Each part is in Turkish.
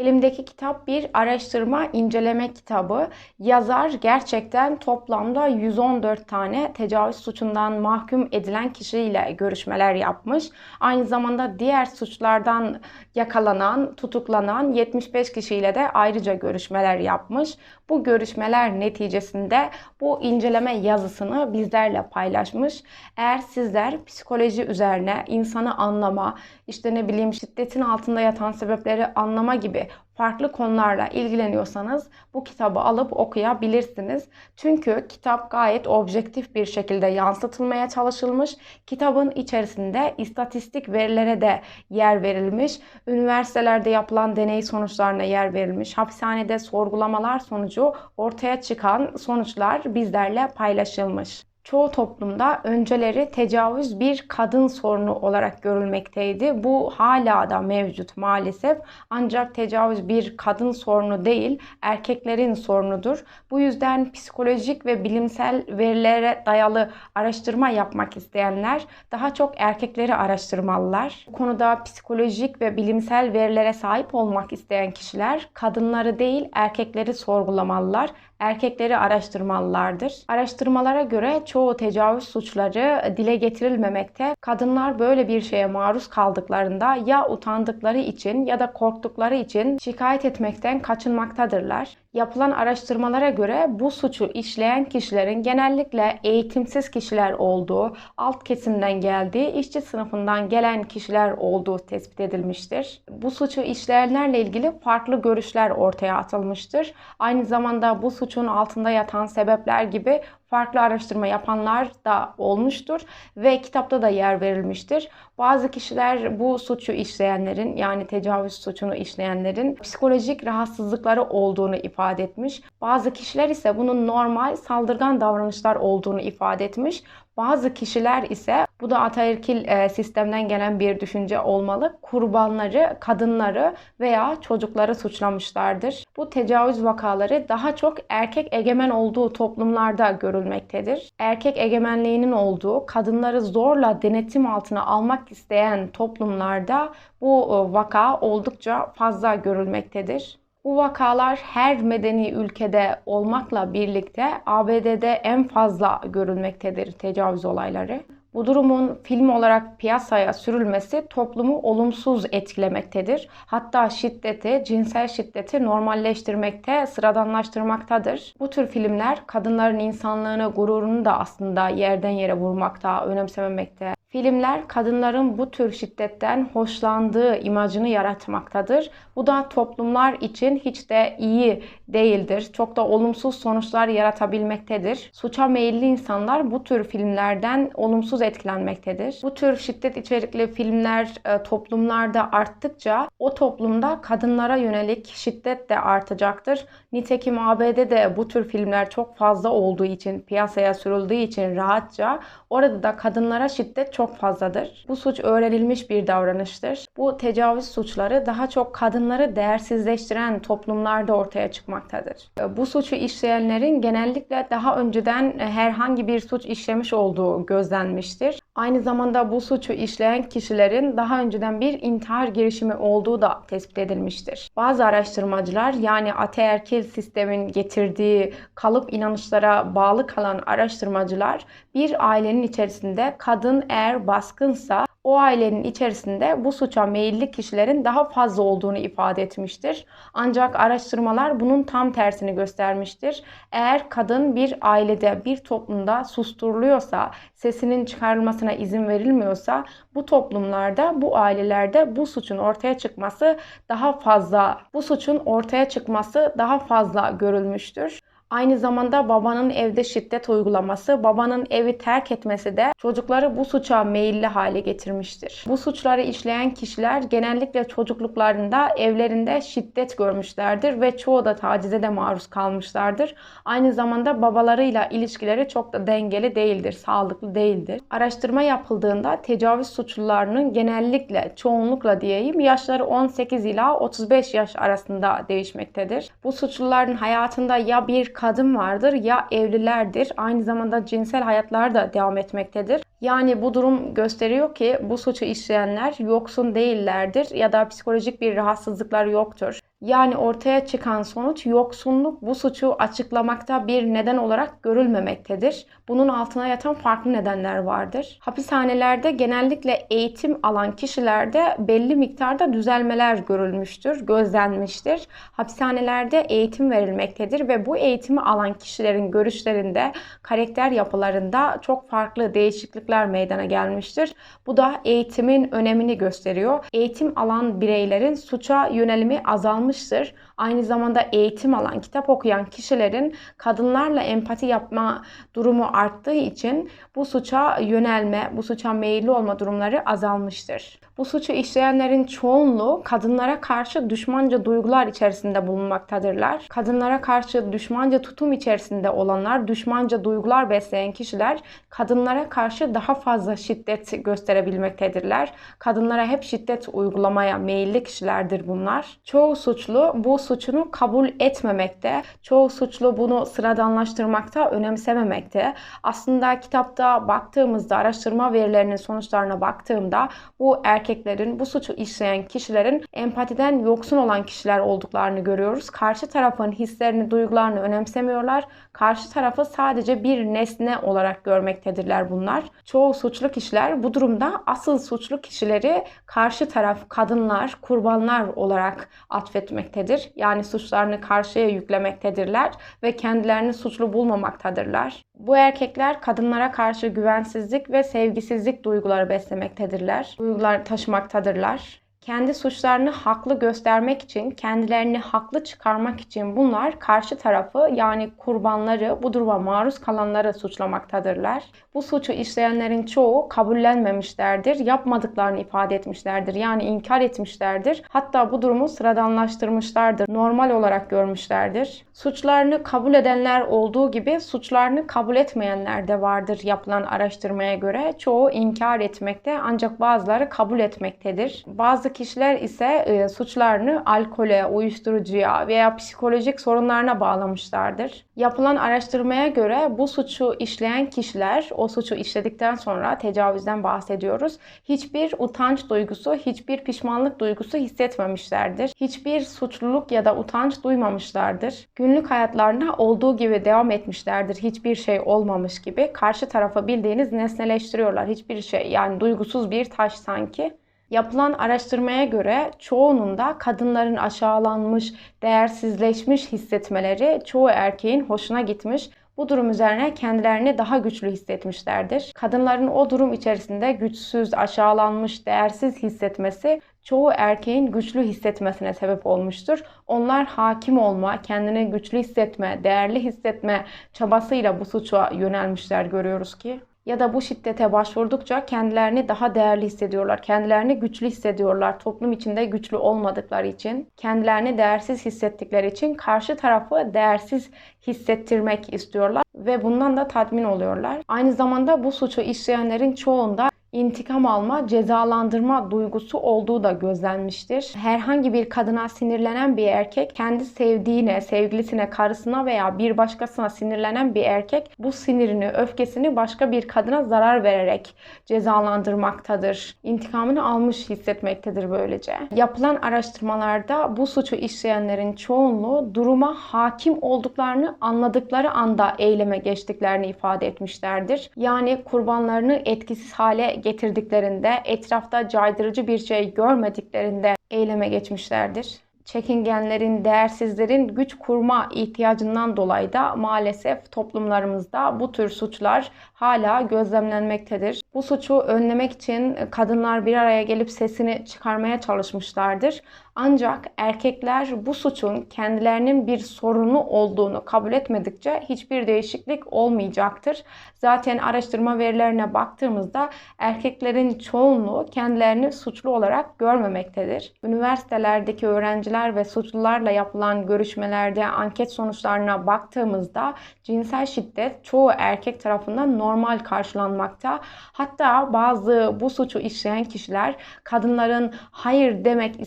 Elimdeki kitap bir araştırma inceleme kitabı. Yazar gerçekten toplamda 114 tane tecavüz suçundan mahkum edilen kişiyle görüşmeler yapmış. Aynı zamanda diğer suçlardan yakalanan, tutuklanan 75 kişiyle de ayrıca görüşmeler yapmış. Bu görüşmeler neticesinde bu inceleme yazısını bizlerle paylaşmış. Eğer sizler psikoloji üzerine insanı anlama, işte ne bileyim şiddetin altında yatan sebepleri anlama gibi farklı konularla ilgileniyorsanız bu kitabı alıp okuyabilirsiniz. Çünkü kitap gayet objektif bir şekilde yansıtılmaya çalışılmış. Kitabın içerisinde istatistik verilere de yer verilmiş. Üniversitelerde yapılan deney sonuçlarına yer verilmiş. Hapishanede sorgulamalar sonucu ortaya çıkan sonuçlar bizlerle paylaşılmış çoğu toplumda önceleri tecavüz bir kadın sorunu olarak görülmekteydi. Bu hala da mevcut maalesef. Ancak tecavüz bir kadın sorunu değil, erkeklerin sorunudur. Bu yüzden psikolojik ve bilimsel verilere dayalı araştırma yapmak isteyenler daha çok erkekleri araştırmalılar. Bu konuda psikolojik ve bilimsel verilere sahip olmak isteyen kişiler kadınları değil, erkekleri sorgulamalılar erkekleri araştırmalılardır. Araştırmalara göre çoğu tecavüz suçları dile getirilmemekte. Kadınlar böyle bir şeye maruz kaldıklarında ya utandıkları için ya da korktukları için şikayet etmekten kaçınmaktadırlar. Yapılan araştırmalara göre bu suçu işleyen kişilerin genellikle eğitimsiz kişiler olduğu, alt kesimden geldiği, işçi sınıfından gelen kişiler olduğu tespit edilmiştir. Bu suçu işleyenlerle ilgili farklı görüşler ortaya atılmıştır. Aynı zamanda bu suçun altında yatan sebepler gibi farklı araştırma yapanlar da olmuştur ve kitapta da yer verilmiştir. Bazı kişiler bu suçu işleyenlerin yani tecavüz suçunu işleyenlerin psikolojik rahatsızlıkları olduğunu ifade etmiş. Bazı kişiler ise bunun normal saldırgan davranışlar olduğunu ifade etmiş. Bazı kişiler ise bu da ataerkil e, sistemden gelen bir düşünce olmalı. Kurbanları, kadınları veya çocukları suçlamışlardır. Bu tecavüz vakaları daha çok erkek egemen olduğu toplumlarda görülmektedir. Erkek egemenliğinin olduğu, kadınları zorla denetim altına almak isteyen toplumlarda bu e, vaka oldukça fazla görülmektedir. Bu vakalar her medeni ülkede olmakla birlikte ABD'de en fazla görülmektedir tecavüz olayları. Bu durumun film olarak piyasaya sürülmesi toplumu olumsuz etkilemektedir. Hatta şiddeti, cinsel şiddeti normalleştirmekte, sıradanlaştırmaktadır. Bu tür filmler kadınların insanlığını, gururunu da aslında yerden yere vurmakta, önemsememekte, Filmler kadınların bu tür şiddetten hoşlandığı imajını yaratmaktadır. Bu da toplumlar için hiç de iyi değildir. Çok da olumsuz sonuçlar yaratabilmektedir. Suça meyilli insanlar bu tür filmlerden olumsuz etkilenmektedir. Bu tür şiddet içerikli filmler e, toplumlarda arttıkça o toplumda kadınlara yönelik şiddet de artacaktır. Nitekim ABD'de bu tür filmler çok fazla olduğu için, piyasaya sürüldüğü için rahatça orada da kadınlara şiddet çok fazladır. Bu suç öğrenilmiş bir davranıştır. Bu tecavüz suçları daha çok kadınları değersizleştiren toplumlarda ortaya çıkmaktadır. Bu suçu işleyenlerin genellikle daha önceden herhangi bir suç işlemiş olduğu gözlenmiştir. Aynı zamanda bu suçu işleyen kişilerin daha önceden bir intihar girişimi olduğu da tespit edilmiştir. Bazı araştırmacılar yani ataerkil sistemin getirdiği kalıp inanışlara bağlı kalan araştırmacılar bir ailenin içerisinde kadın eğer baskınsa o ailenin içerisinde bu suça meyilli kişilerin daha fazla olduğunu ifade etmiştir. Ancak araştırmalar bunun tam tersini göstermiştir. Eğer kadın bir ailede, bir toplumda susturuluyorsa, sesinin çıkarılmasına izin verilmiyorsa bu toplumlarda, bu ailelerde bu suçun ortaya çıkması daha fazla, bu suçun ortaya çıkması daha fazla görülmüştür. Aynı zamanda babanın evde şiddet uygulaması, babanın evi terk etmesi de çocukları bu suça meyilli hale getirmiştir. Bu suçları işleyen kişiler genellikle çocukluklarında evlerinde şiddet görmüşlerdir ve çoğu da tacize de maruz kalmışlardır. Aynı zamanda babalarıyla ilişkileri çok da dengeli değildir, sağlıklı değildir. Araştırma yapıldığında tecavüz suçlularının genellikle, çoğunlukla diyeyim yaşları 18 ila 35 yaş arasında değişmektedir. Bu suçluların hayatında ya bir kadın vardır ya evlilerdir. Aynı zamanda cinsel hayatlar da devam etmektedir. Yani bu durum gösteriyor ki bu suçu işleyenler yoksun değillerdir ya da psikolojik bir rahatsızlıklar yoktur. Yani ortaya çıkan sonuç yoksunluk bu suçu açıklamakta bir neden olarak görülmemektedir. Bunun altına yatan farklı nedenler vardır. Hapishanelerde genellikle eğitim alan kişilerde belli miktarda düzelmeler görülmüştür, gözlenmiştir. Hapishanelerde eğitim verilmektedir ve bu eğitimi alan kişilerin görüşlerinde, karakter yapılarında çok farklı değişiklikler meydana gelmiştir. Bu da eğitimin önemini gösteriyor. Eğitim alan bireylerin suça yönelimi azalmıştır. Aynı zamanda eğitim alan, kitap okuyan kişilerin kadınlarla empati yapma durumu arttığı için bu suça yönelme, bu suça meyilli olma durumları azalmıştır. Bu suçu işleyenlerin çoğunluğu kadınlara karşı düşmanca duygular içerisinde bulunmaktadırlar. Kadınlara karşı düşmanca tutum içerisinde olanlar, düşmanca duygular besleyen kişiler kadınlara karşı daha fazla şiddet gösterebilmektedirler. Kadınlara hep şiddet uygulamaya meyilli kişilerdir bunlar. Çoğu suçlu bu suçunu kabul etmemekte, çoğu suçlu bunu sıradanlaştırmakta, önemsememekte. Aslında kitapta baktığımızda, araştırma verilerinin sonuçlarına baktığımda bu erkeklerin, bu suçu işleyen kişilerin empatiden yoksun olan kişiler olduklarını görüyoruz. Karşı tarafın hislerini, duygularını önemsemiyorlar. Karşı tarafı sadece bir nesne olarak görmektedirler bunlar. Çoğu suçlu kişiler bu durumda asıl suçlu kişileri karşı taraf kadınlar, kurbanlar olarak atfetmektedir. Yani suçlarını karşıya yüklemektedirler ve kendilerini suçlu bulmamaktadırlar. Bu erkekler kadınlara karşı güvensizlik ve sevgisizlik duyguları beslemektedirler. Duygular taşımaktadırlar kendi suçlarını haklı göstermek için, kendilerini haklı çıkarmak için bunlar karşı tarafı yani kurbanları, bu duruma maruz kalanları suçlamaktadırlar. Bu suçu işleyenlerin çoğu kabullenmemişlerdir, yapmadıklarını ifade etmişlerdir. Yani inkar etmişlerdir. Hatta bu durumu sıradanlaştırmışlardır, normal olarak görmüşlerdir. Suçlarını kabul edenler olduğu gibi suçlarını kabul etmeyenler de vardır yapılan araştırmaya göre. Çoğu inkar etmekte ancak bazıları kabul etmektedir. Bazı kişiler ise e, suçlarını alkole, uyuşturucuya veya psikolojik sorunlarına bağlamışlardır. Yapılan araştırmaya göre bu suçu işleyen kişiler o suçu işledikten sonra tecavüzden bahsediyoruz. Hiçbir utanç duygusu, hiçbir pişmanlık duygusu hissetmemişlerdir. Hiçbir suçluluk ya da utanç duymamışlardır. Günlük hayatlarına olduğu gibi devam etmişlerdir. Hiçbir şey olmamış gibi. Karşı tarafa bildiğiniz nesneleştiriyorlar. Hiçbir şey yani duygusuz bir taş sanki. Yapılan araştırmaya göre çoğunun da kadınların aşağılanmış, değersizleşmiş hissetmeleri çoğu erkeğin hoşuna gitmiş. Bu durum üzerine kendilerini daha güçlü hissetmişlerdir. Kadınların o durum içerisinde güçsüz, aşağılanmış, değersiz hissetmesi çoğu erkeğin güçlü hissetmesine sebep olmuştur. Onlar hakim olma, kendini güçlü hissetme, değerli hissetme çabasıyla bu suça yönelmişler görüyoruz ki ya da bu şiddete başvurdukça kendilerini daha değerli hissediyorlar. Kendilerini güçlü hissediyorlar. Toplum içinde güçlü olmadıkları için, kendilerini değersiz hissettikleri için karşı tarafı değersiz hissettirmek istiyorlar ve bundan da tatmin oluyorlar. Aynı zamanda bu suçu işleyenlerin çoğunda intikam alma, cezalandırma duygusu olduğu da gözlenmiştir. Herhangi bir kadına sinirlenen bir erkek kendi sevdiğine, sevgilisine, karısına veya bir başkasına sinirlenen bir erkek bu sinirini, öfkesini başka bir kadına zarar vererek cezalandırmaktadır. İntikamını almış hissetmektedir böylece. Yapılan araştırmalarda bu suçu işleyenlerin çoğunluğu duruma hakim olduklarını anladıkları anda eyleme geçtiklerini ifade etmişlerdir. Yani kurbanlarını etkisiz hale getirdiklerinde, etrafta caydırıcı bir şey görmediklerinde eyleme geçmişlerdir. Çekingenlerin, değersizlerin güç kurma ihtiyacından dolayı da maalesef toplumlarımızda bu tür suçlar hala gözlemlenmektedir. Bu suçu önlemek için kadınlar bir araya gelip sesini çıkarmaya çalışmışlardır. Ancak erkekler bu suçun kendilerinin bir sorunu olduğunu kabul etmedikçe hiçbir değişiklik olmayacaktır. Zaten araştırma verilerine baktığımızda erkeklerin çoğunluğu kendilerini suçlu olarak görmemektedir. Üniversitelerdeki öğrenciler ve suçlularla yapılan görüşmelerde anket sonuçlarına baktığımızda cinsel şiddet çoğu erkek tarafından normal karşılanmakta. Hatta bazı bu suçu işleyen kişiler kadınların hayır demek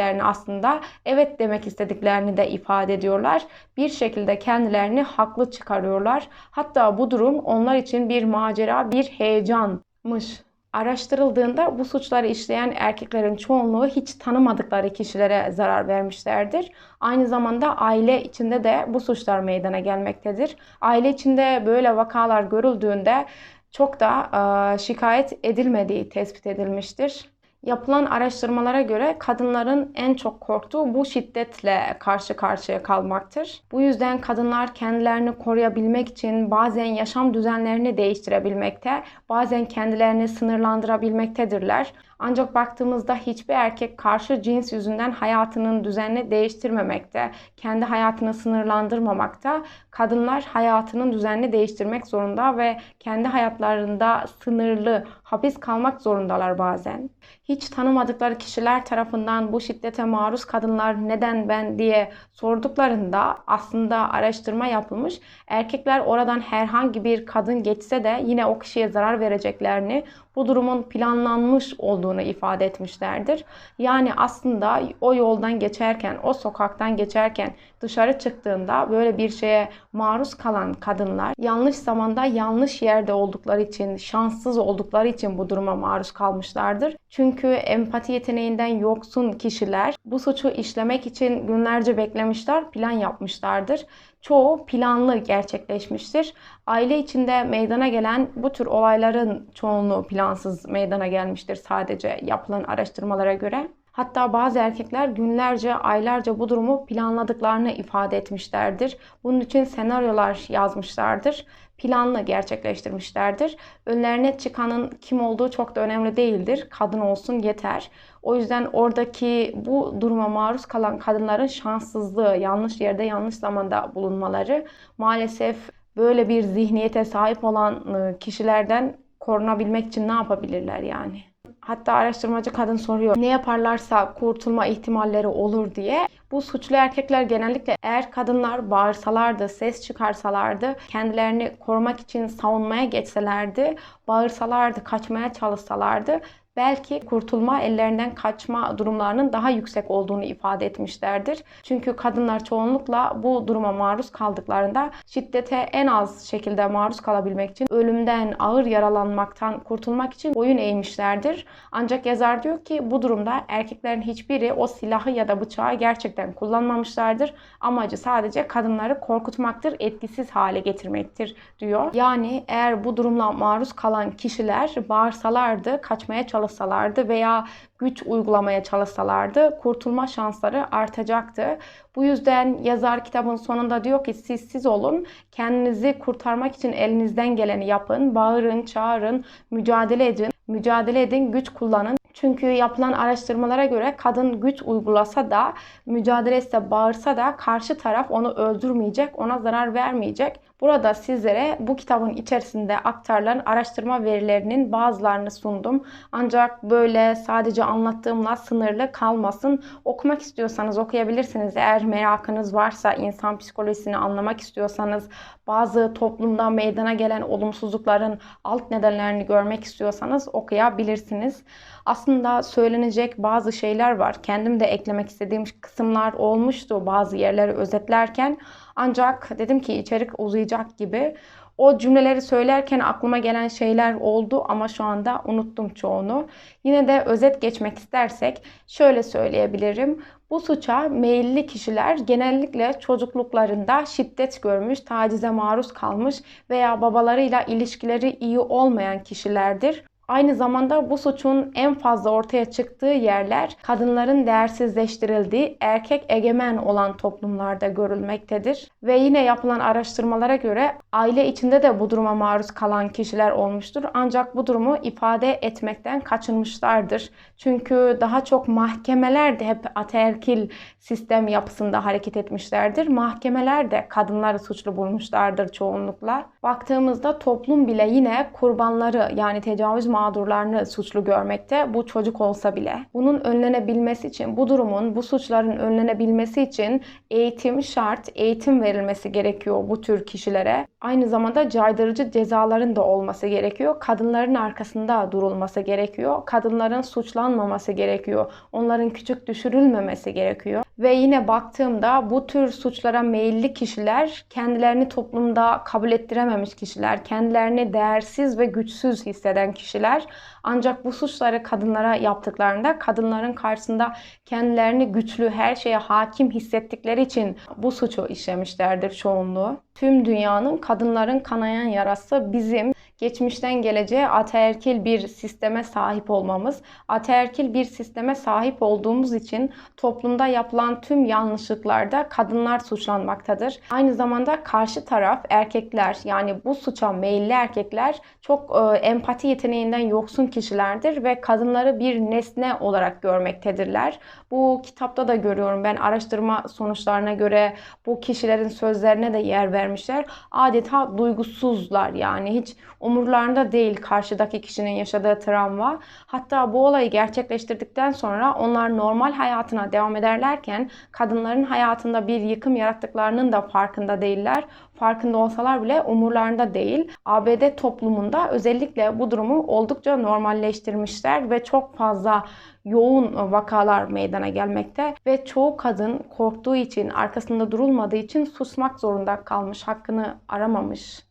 istemediklerini aslında evet demek istediklerini de ifade ediyorlar. Bir şekilde kendilerini haklı çıkarıyorlar. Hatta bu durum onlar için bir macera, bir heyecanmış Araştırıldığında bu suçları işleyen erkeklerin çoğunluğu hiç tanımadıkları kişilere zarar vermişlerdir. Aynı zamanda aile içinde de bu suçlar meydana gelmektedir. Aile içinde böyle vakalar görüldüğünde çok da şikayet edilmediği tespit edilmiştir. Yapılan araştırmalara göre kadınların en çok korktuğu bu şiddetle karşı karşıya kalmaktır. Bu yüzden kadınlar kendilerini koruyabilmek için bazen yaşam düzenlerini değiştirebilmekte, bazen kendilerini sınırlandırabilmektedirler. Ancak baktığımızda hiçbir erkek karşı cins yüzünden hayatının düzenini değiştirmemekte, kendi hayatını sınırlandırmamakta. Kadınlar hayatının düzenini değiştirmek zorunda ve kendi hayatlarında sınırlı, hapis kalmak zorundalar bazen. Hiç tanımadıkları kişiler tarafından bu şiddete maruz kadınlar neden ben diye sorduklarında aslında araştırma yapılmış. Erkekler oradan herhangi bir kadın geçse de yine o kişiye zarar vereceklerini, bu durumun planlanmış olduğunu ifade etmişlerdir. Yani aslında o yoldan geçerken, o sokaktan geçerken dışarı çıktığında böyle bir şeye maruz kalan kadınlar yanlış zamanda yanlış yerde oldukları için, şanssız oldukları için bu duruma maruz kalmışlardır. Çünkü empati yeteneğinden yoksun kişiler bu suçu işlemek için günlerce beklemişler, plan yapmışlardır çoğu planlı gerçekleşmiştir. Aile içinde meydana gelen bu tür olayların çoğunluğu plansız meydana gelmiştir sadece yapılan araştırmalara göre. Hatta bazı erkekler günlerce, aylarca bu durumu planladıklarını ifade etmişlerdir. Bunun için senaryolar yazmışlardır. Planlı gerçekleştirmişlerdir. Önlerine çıkanın kim olduğu çok da önemli değildir. Kadın olsun yeter. O yüzden oradaki bu duruma maruz kalan kadınların şanssızlığı, yanlış yerde, yanlış zamanda bulunmaları maalesef böyle bir zihniyete sahip olan ıı, kişilerden korunabilmek için ne yapabilirler yani? Hatta araştırmacı kadın soruyor ne yaparlarsa kurtulma ihtimalleri olur diye. Bu suçlu erkekler genellikle eğer kadınlar bağırsalardı, ses çıkarsalardı, kendilerini korumak için savunmaya geçselerdi, bağırsalardı, kaçmaya çalışsalardı belki kurtulma, ellerinden kaçma durumlarının daha yüksek olduğunu ifade etmişlerdir. Çünkü kadınlar çoğunlukla bu duruma maruz kaldıklarında şiddete en az şekilde maruz kalabilmek için ölümden, ağır yaralanmaktan kurtulmak için boyun eğmişlerdir. Ancak yazar diyor ki bu durumda erkeklerin hiçbiri o silahı ya da bıçağı gerçekten kullanmamışlardır. Amacı sadece kadınları korkutmaktır, etkisiz hale getirmektir diyor. Yani eğer bu durumla maruz kalan kişiler bağırsalardı, kaçmaya çalışsalardı çalışsalardı veya güç uygulamaya çalışsalardı kurtulma şansları artacaktı. Bu yüzden yazar kitabın sonunda diyor ki siz siz olun, kendinizi kurtarmak için elinizden geleni yapın, bağırın, çağırın, mücadele edin, mücadele edin, güç kullanın. Çünkü yapılan araştırmalara göre kadın güç uygulasa da, mücadele etse, bağırsa da karşı taraf onu öldürmeyecek, ona zarar vermeyecek. Burada sizlere bu kitabın içerisinde aktarılan araştırma verilerinin bazılarını sundum. Ancak böyle sadece anlattığımla sınırlı kalmasın. Okumak istiyorsanız okuyabilirsiniz. Eğer merakınız varsa, insan psikolojisini anlamak istiyorsanız, bazı toplumda meydana gelen olumsuzlukların alt nedenlerini görmek istiyorsanız okuyabilirsiniz. Aslında söylenecek bazı şeyler var. Kendim de eklemek istediğim kısımlar olmuştu bazı yerleri özetlerken. Ancak dedim ki içerik uzayacak gibi. O cümleleri söylerken aklıma gelen şeyler oldu ama şu anda unuttum çoğunu. Yine de özet geçmek istersek şöyle söyleyebilirim. Bu suça meyilli kişiler genellikle çocukluklarında şiddet görmüş, tacize maruz kalmış veya babalarıyla ilişkileri iyi olmayan kişilerdir. Aynı zamanda bu suçun en fazla ortaya çıktığı yerler kadınların değersizleştirildiği erkek egemen olan toplumlarda görülmektedir. Ve yine yapılan araştırmalara göre aile içinde de bu duruma maruz kalan kişiler olmuştur. Ancak bu durumu ifade etmekten kaçınmışlardır. Çünkü daha çok mahkemeler de hep ataerkil sistem yapısında hareket etmişlerdir. Mahkemeler de kadınları suçlu bulmuşlardır çoğunlukla. Baktığımızda toplum bile yine kurbanları yani tecavüz mağdurlarını suçlu görmekte. Bu çocuk olsa bile. Bunun önlenebilmesi için, bu durumun, bu suçların önlenebilmesi için eğitim şart, eğitim verilmesi gerekiyor bu tür kişilere. Aynı zamanda caydırıcı cezaların da olması gerekiyor. Kadınların arkasında durulması gerekiyor. Kadınların suçlanmaması gerekiyor. Onların küçük düşürülmemesi gerekiyor. Ve yine baktığımda bu tür suçlara meyilli kişiler kendilerini toplumda kabul ettirememiş kişiler, kendilerini değersiz ve güçsüz hisseden kişiler. Ancak bu suçları kadınlara yaptıklarında kadınların karşısında kendilerini güçlü, her şeye hakim hissettikleri için bu suçu işlemişlerdir çoğunluğu. Tüm dünyanın kadınların kanayan yarası bizim geçmişten geleceğe ataerkil bir sisteme sahip olmamız. Ataerkil bir sisteme sahip olduğumuz için toplumda yapılan tüm yanlışlıklarda kadınlar suçlanmaktadır. Aynı zamanda karşı taraf erkekler yani bu suça meyilli erkekler çok e, empati yeteneğinden yoksun kişilerdir ve kadınları bir nesne olarak görmektedirler. Bu kitapta da görüyorum ben araştırma sonuçlarına göre bu kişilerin sözlerine de yer vermişler. Adeta duygusuzlar yani hiç umurlarında değil karşıdaki kişinin yaşadığı travma. Hatta bu olayı gerçekleştirdikten sonra onlar normal hayatına devam ederlerken kadınların hayatında bir yıkım yarattıklarının da farkında değiller. Farkında olsalar bile umurlarında değil. ABD toplumunda özellikle bu durumu oldukça normalleştirmişler ve çok fazla yoğun vakalar meydana gelmekte ve çoğu kadın korktuğu için, arkasında durulmadığı için susmak zorunda kalmış, hakkını aramamış.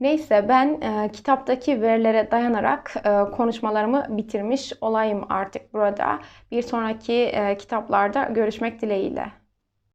Neyse ben e, kitaptaki verilere dayanarak e, konuşmalarımı bitirmiş olayım artık burada. Bir sonraki e, kitaplarda görüşmek dileğiyle.